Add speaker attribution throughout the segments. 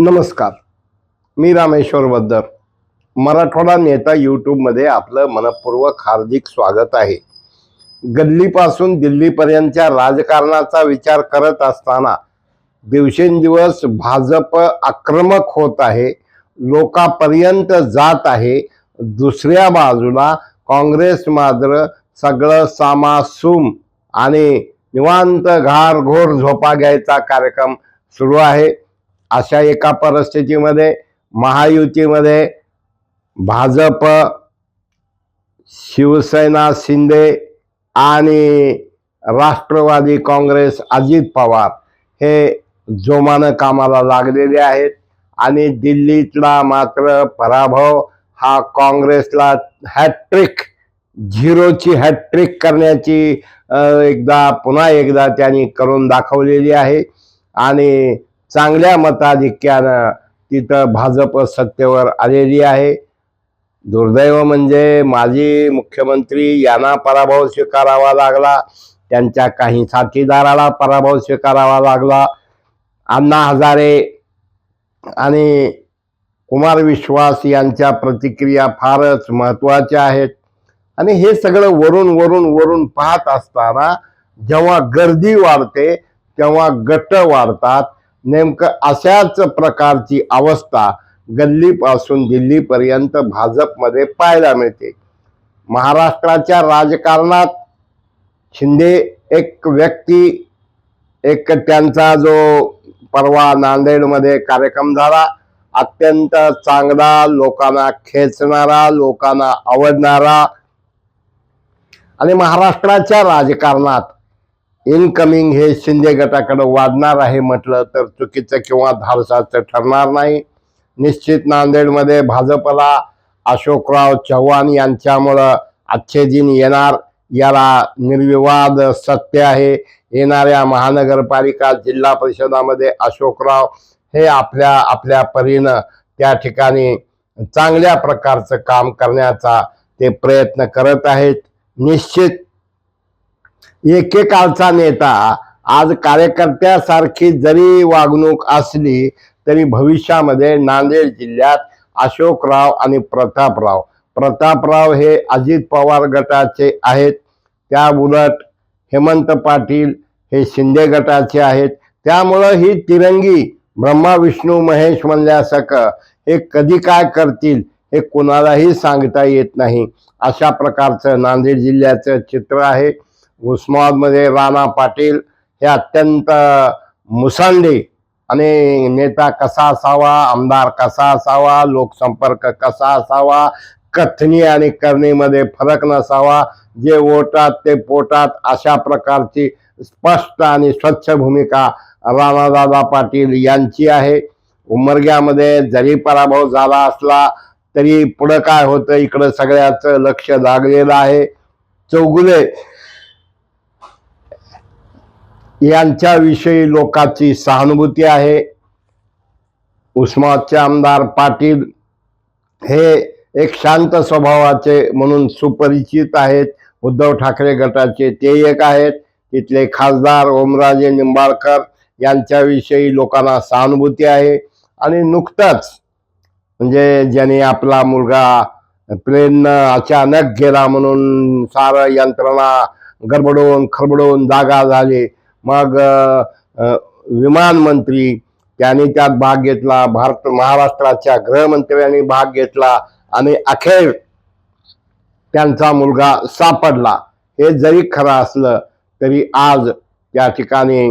Speaker 1: नमस्कार. मी रामेश्वर बद्दर मराठवाडा नेता यूट्यूबमध्ये आपलं मनपूर्वक हार्दिक स्वागत आहे. गल्लीपासून दिल्लीपर्यंतच्या राजकारणाचा विचार करत असताना दिवसेंदिवस भाजप आक्रमक होत आहे लोकापर्यंत जात आहे दुसऱ्या बाजूला काँग्रेस मात्र सगळं सामासूम आणि निवांत घारघोर झोपा घ्यायचा कार्यक्रम सुरू आहे. अशा एका परिस्थितीमध्ये महायुतीमध्ये भाजप शिवसेना शिंदे आणि राष्ट्रवादी काँग्रेस अजित पवार हे जोमानं कामाला लागलेले आहेत. आणि दिल्लीतला मात्र पराभव हा काँग्रेसला हॅट्रिक झिरोची हॅट्रिक करण्याची एकदा पुन्हा एकदा त्यांनी करून दाखवलेली आहे. आणि चांगल्या मताधिक्यानं तिथं भाजप सत्तेवर आलेली आहे. दुर्दैव म्हणजे माजी मुख्यमंत्री यांना पराभव स्वीकारावा लागला. त्यांच्या काही साथीदाराला पराभव स्वीकारावा लागला. अण्णा हजारे आणि कुमार विश्वास यांच्या प्रतिक्रिया फारच महत्त्वाच्या आहेत. आणि हे सगळं वरून वरून वरून पाहत असताना जेव्हा गर्दी वाढते तेव्हा गट वाढतात. नेमकं अशाच प्रकारची अवस्था गल्लीपासून दिल्लीपर्यंत भाजपमध्ये पाहायला मिळते. महाराष्ट्राच्या राजकारणात शिंदे एक व्यक्ती एक त्यांचा जो परवा नांदेडमध्ये कार्यक्रम झाला अत्यंत चांगला लोकांना खेचणारा लोकांना आवडणारा आणि महाराष्ट्राच्या राजकारणात इनकमिंग हे शिंदे गटाकडे वाढणार आहे म्हटलं तर चुकीचं किंवा धाडसाचं ठरणार नाही. निश्चित नांदेडमध्ये भाजपला अशोकराव चव्हाण यांच्यामुळं अच्छे दिन येणार. याला निर्विवाद सत्य आहे. येणाऱ्या महानगरपालिका जिल्हा परिषदामध्ये अशोकराव हे आपल्या आपल्या परीनं त्या ठिकाणी चांगल्या प्रकारचं काम करण्याचा ते प्रयत्न करत आहेत. निश्चित एकेकाळचा नेता आज कार्यकर्त्यासारखी जरी वागणूक असली तरी भविष्यामध्ये नांदेड जिल्ह्यात अशोकराव आणि प्रतापराव. प्रतापराव हे अजित पवार गटाचे आहेत. त्या उलट हेमंत पाटील हे शिंदे गटाचे आहेत. त्यामुळं ही तिरंगी ब्रह्मा विष्णू महेश म्हणल्यासारखं हे कधी काय करतील हे कुणालाही सांगता येत नाही. अशा प्रकारचं नांदेड जिल्ह्याचं चित्र आहे. उस्मानाबादमध्ये राणा पाटील हे अत्यंत मुसंडी. आणि नेता कसा असावा आमदार कसा असावा लोकसंपर्क कसा असावा कथनी आणि करणीमध्ये फरक नसावा जे वोटात ते पोटात अशा प्रकारची स्पष्ट आणि स्वच्छ भूमिका राणादादा पाटील यांची आहे. उमरग्यामध्ये जरी पराभव झाला असला तरी पुढं काय होतं इकडं सगळ्याचं लक्ष लागलेलं आहे. चौगुले यांच्याविषयी लोकांची सहानुभूती आहे. उस्मानाबादचे आमदार पाटील हे एक शांत स्वभावाचे म्हणून सुपरिचित आहेत. उद्धव ठाकरे गटाचे ते एक आहेत. तिथले खासदार ओमराजे निंबाळकर यांच्याविषयी लोकांना सहानुभूती आहे. आणि नुकतंच म्हणजे ज्याने आपला मुलगा प्लेननं अचानक गेला म्हणून सारं यंत्रणा गडबडवून खरबडून जागा झाली. मग विमान मंत्री त्याने त्यात भाग घेतला भारत महाराष्ट्राच्या गृहमंत्र्यांनी भाग घेतला आणि अखेर त्यांचा मुलगा सापडला. हे जरी खरं असलं तरी आज त्या ठिकाणी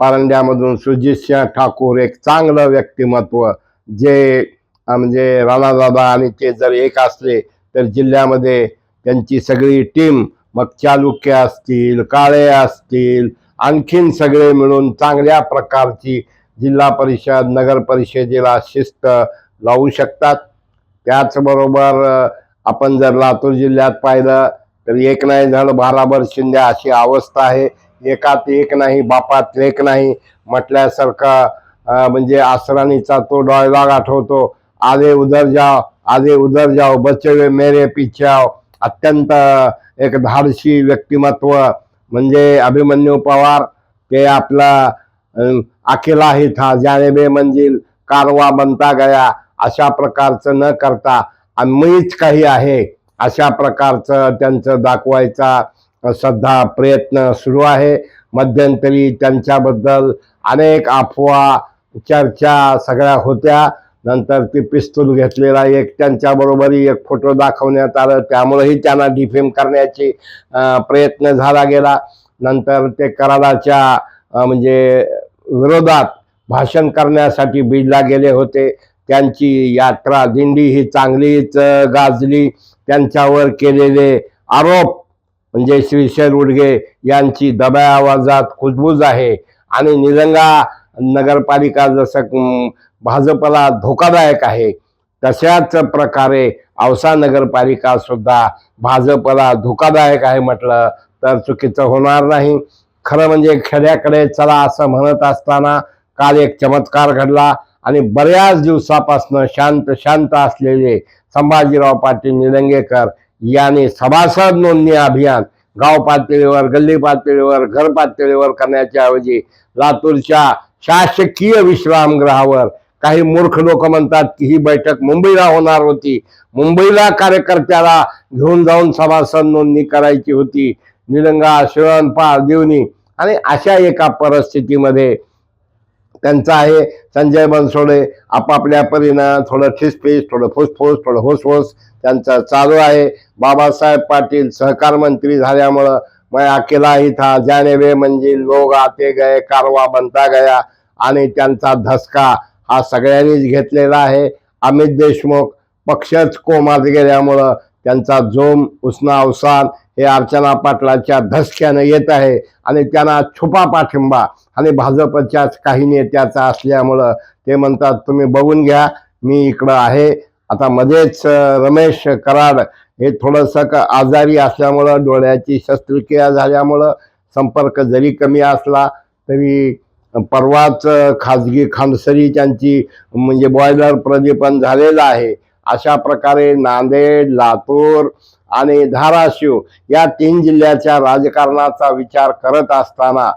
Speaker 1: पारंड्यामधून सुजितसिंह ठाकूर एक चांगलं व्यक्तिमत्व जे म्हणजे राणादादा आणि ते जर एक असले तर जिल्ह्यामध्ये त्यांची सगळी टीम मग चालुक्य असतील काळे असतील आणखीन सगळे मिळून चांगल्या प्रकारची जिल्हा परिषद नगर परिषदेला शिस्त लावू शकतात. त्याचबरोबर आपण जर लातूर जिल्ह्यात पाहिलं तर एक नाही झालं बाराबर शिंदे अशी अवस्था आहे. एकात एक नाही बापात एक नाही. म्हटल्यासारखा म्हणजे आसराणीचा तो डॉयलॉग आठवतो. आधे उधर जाओ आधे उधर जाओ बचवे मेरे पीछे अत्यंत एक धाडशी व्यक्तिमत्व म्हणजे अभिमन्यू पवार ते आपला अकेला ही था जाने बे मंजिल कारवा बनता गया अशा प्रकारचं न करता मीच काही आहे अशा प्रकारचं त्यांचं दाखवायचा सध्या प्रयत्न सुरू आहे. मध्यंतरी त्यांच्याबद्दल अनेक अफवा चर्चा सगळ्या होत्या. नंतर ते पिस्तूल घेतलेला एक त्यांच्याबरोबरही एक फोटो दाखवण्यात आलं. त्यामुळेही त्यांना डिफेम करण्याची प्रयत्न झाला गेला. नंतर ते कराराच्या म्हणजे विरोधात भाषण करण्यासाठी बीडला गेले होते. त्यांची यात्रा दिंडी ही चांगलीच गाजली. त्यांच्यावर केलेले आरोप म्हणजे श्रीशैल उडगे यांची दबाया आवाजात खुजबूज आहे. आणि निलंगा नगरपालिका जसं भाजपला धोकादायक आहे. तशाच प्रकारे औसा नगरपालिका सुद्धा भाजपला धोकादायक आहे म्हटलं तर चुकीचं होणार नाही. खरं म्हणजे खेड्याकडे चला असं म्हणत असताना काल एक चमत्कार घडला आणि बऱ्याच दिवसापासून शांत शांत असलेले संभाजीराव पाटील निलंगेकर यांनी सभासद नोंदणी अभियान गाव पातळीवर गल्ली पातळीवर घर पातळीवर करण्याच्या ऐवजी लातूरच्या शासकीय विश्रामगृहावर काही मूर्ख लोक म्हणतात की ही बैठक मुंबईला होणार होती. मुंबईला कार्यकर्त्याला घेऊन जाऊन सभासद नोंदणी करायची होती. निलंगा शिळणपाळ देवणी आणि अशा एका परिस्थितीमध्ये त्यांचं आहे संजय बनसोडे. आपापल्या परीनं थोडं ठिसफिस थोडं फुसफुस थोडं होसहोस त्यांचं चालू आहे. बाबासाहेब पाटील सहकार मंत्री झाल्यामुळं मैं अकेला ही था जाने वे म्हणजे लोग आते गए कारवा बनता गया आणि त्यांचा धसका हा सगळ्यांनीच घेतलेला आहे. अमित देशमुख पक्षच कोमात गेल्यामुळं त्यांचा जोम उसना अवसान हे अर्चना पाटलाच्या धसक्यानं येत आहे आणि त्यांना छुपा पाठिंबा आणि भाजपच्याच काही नेत्याचा असल्यामुळं ते म्हणतात तुम्ही बघून घ्या मी इकडं आहे. आता मध्येच रमेश कराड हे थोडंसं क आजारी असल्यामुळं डोळ्याची शस्त्रक्रिया झाल्यामुळं संपर्क जरी कमी असला तरी परवाच खाजगी खांडसरी त्यांची म्हणजे बॉयलर प्रदीपन झालेलं आहे. अशा प्रकारे नांदेड लातूर आणि धाराशिव या तीन जिल्ह्याच्या राजकारणाचा विचार करत असताना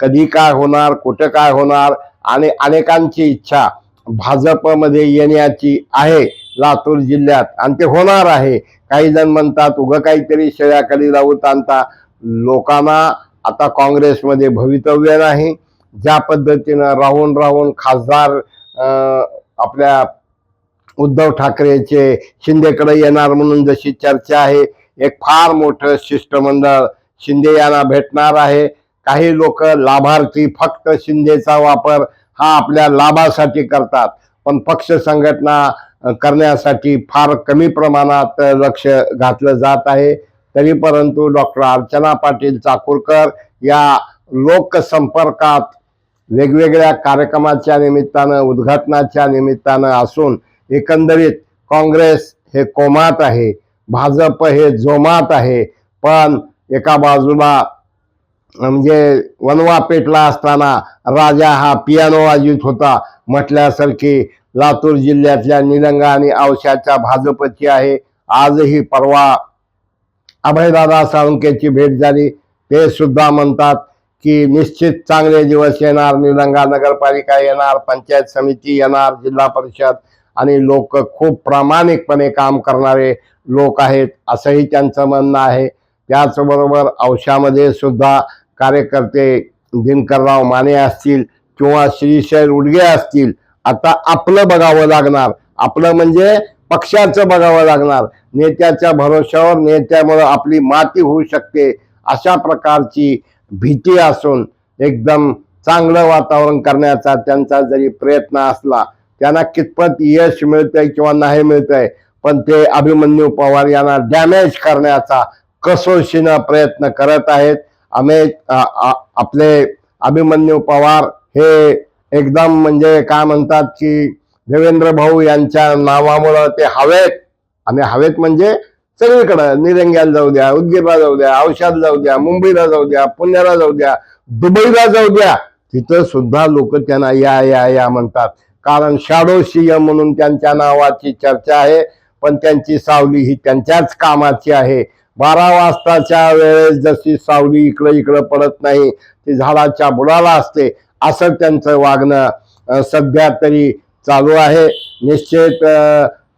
Speaker 1: कधी काय होणार कुठं काय होणार आणि अनेकांची इच्छा भाजपमध्ये येण्याची आहे लातूर जिल्ह्यात. आणि ते होणार आहे. काही जण म्हणतात उगं काहीतरी शेळ्याकडे लावून आणता. लोकांना आता काँग्रेसमध्ये भवितव्य नाही. ज्या पद्धतीनं राहून राहून खासदार आपल्या उद्धव ठाकरेचे शिंदेकडे येणार म्हणून जशी चर्चा आहे एक फार मोठं शिष्टमंडळ शिंदे यांना भेटणार आहे. काही लोक लाभार्थी फक्त शिंदेचा वापर हा आपल्या लाभासाठी करतात पण पक्ष संघटना करण्यासाठी फार कमी प्रमाणात लक्ष घातलं जात आहे. तरी परंतु डॉक्टर अर्चना पाटील चाकूरकर या लोकसंपर्कात वेगवेगळ्या कार्यक्रमाच्या निमित्तानं उद्घाटनाच्या निमित्तानं असून एकंदरीत काँग्रेस हे कोमात आहे भाजप हे जोमात आहे पण एका बाजूला म्हणजे वनवा पेटला असताना राजा हा पियानो वाजवित होता म्हटल्यासारखी लातूर जिल्ह्यातल्या निलंगा आणि औशाच्या भाजपची आहे. आजही परवा अभयदादा साळुंकेची भेट झाली ते सुद्धा म्हणतात की निश्चित चांगले दिवस येणार निलंगा नगरपालिका येणार पंचायत समिती येणार जिल्हा परिषद आणि लोक खूप प्रामाणिकपणे काम करणारे लोक आहेत असंही त्यांचं म्हणणं आहे. त्याचबरोबर औशामध्ये सुद्धा कार्यकर्ते दिनकरराव माने असतील किंवा श्रीशैल उडगे असतील आता आपलं बघावं लागणार. आपलं म्हणजे पक्षाचं बघावं लागणार. नेत्याच्या भरोश्यावर नेत्यामुळं आपली माती होऊ शकते अशा प्रकारची भीती असून एकदम चांगलं वातावरण करण्याचा त्यांचा जरी प्रयत्न असला त्यांना कितपत यश मिळतंय किंवा नाही मिळतंय पण ते अभिमन्यू पवार यांना डॅमेज करण्याचा कसोशीनं प्रयत्न करत आहेत. आम्ही आपले अभिमन्यू पवार हे एकदम म्हणजे काय म्हणतात की देवेंद्र भाऊ यांच्या नावामुळं ते हवेत. आणि हवेत म्हणजे सगळीकडं निरंग्याला जाऊ द्या उद्गीरला जाऊ द्या औषध जाऊ द्या मुंबईला जाऊ द्या पुण्याला जाऊ द्या दुबईला जाऊ द्या तिथं सुद्धा लोक त्यांना या या या म्हणतात. कारण शॅडो सीएम म्हणून त्यांच्या नावाची चर्चा आहे पण त्यांची सावली ही त्यांच्याच कामाची आहे. बारा वाजताच्या वेळेस जशी सावली इकडं इकडं पडत नाही ती झाडाच्या बुडाला असते असं त्यांचं वागणं सध्या तरी चालू आहे. निश्चित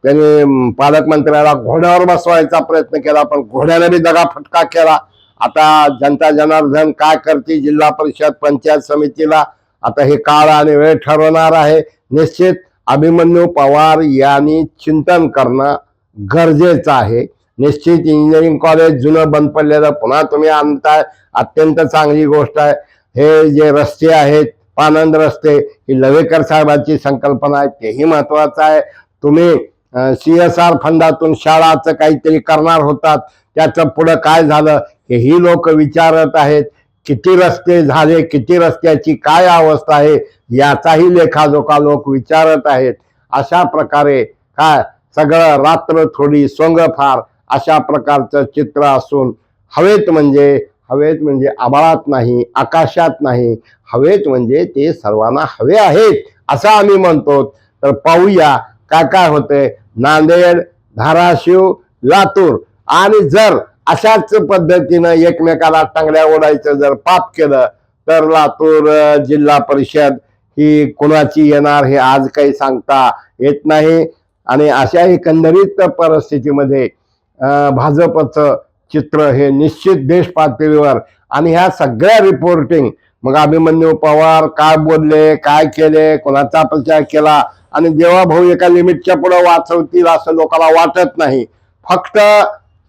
Speaker 1: त्यांनी पालकमंत्र्याला घोड्यावर बसवायचा प्रयत्न केला पण घोड्याने बी दगा फटका केला. आता जनता जनार्दन काय करते? जिल्हा परिषद पंचायत समितीला आता हे काळ आणि वेळ ठरवणार आहे. निश्चित अभिमन्यू पवार यांनी चिंतन करणं गरजेचं आहे. निश्चित इंजिनिअरिंग कॉलेज जुनं बंद पडलेलं पुन्हा तुम्ही आणताय. अत्यंत चांगली गोष्ट आहे. हे जे रस्ते आहेत पानंद रस्ते ही लवेकर साहेबांची संकल्पना आहे तेही महत्वाचं आहे. तुम्ही सी एस आर फंडातून शाळाचं काहीतरी करणार होतात. त्याचं पुढं काय झालं? हेही लोक विचारत आहेत किती रस्ते झाले किती रस्त्याची काय अवस्था आहे? याचाही लेखाजोखा लोक विचारत आहेत. अशा प्रकारे काय? सगळं रात्र थोडी सोंगफार अशा प्रकारचं चित्र असून हवेत म्हणजे हवेत म्हणजे आबाळात नाही आकाशात नाही हवेत म्हणजे ते सर्वांना हवे आहेत असं आम्ही म्हणतो. तर पाहूया काय काय होते नांदेड धाराशिव लातूर. आणि जर अशाच पद्धतीनं एकमेकाला टांगड्या ओढायचं जर पाप केलं तर लातूर जिल्हा परिषद ही कोणाची येणार हे आज काही सांगता येत नाही. आणि अशा एकंदरीत परिस्थितीमध्ये भाजपचं चित्र हे निश्चित देश पातळीवर. आणि ह्या सगळ्या रिपोर्टिंग मग अभिमन्यू पवार काय बोलले काय केले कोणाचा प्रचार केला आणि जेव्हा भाऊ एका लिमिटच्या पुढे वाचवतील असं लोकांना वाटत नाही. फक्त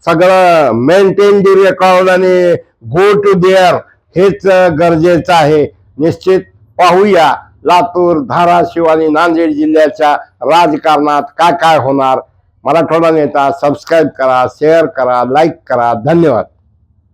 Speaker 1: सगळं मेंटेन दी रेकॉर्ड आणि गो टू देअर हेच गरजेचं आहे. निश्चित पाहूया लातूर धाराशिव आणि नांदेड जिल्ह्याच्या राजकारणात काय काय होणार. मराठवाडा नेता सबस्क्राईब करा शेअर करा लाईक करा. धन्यवाद.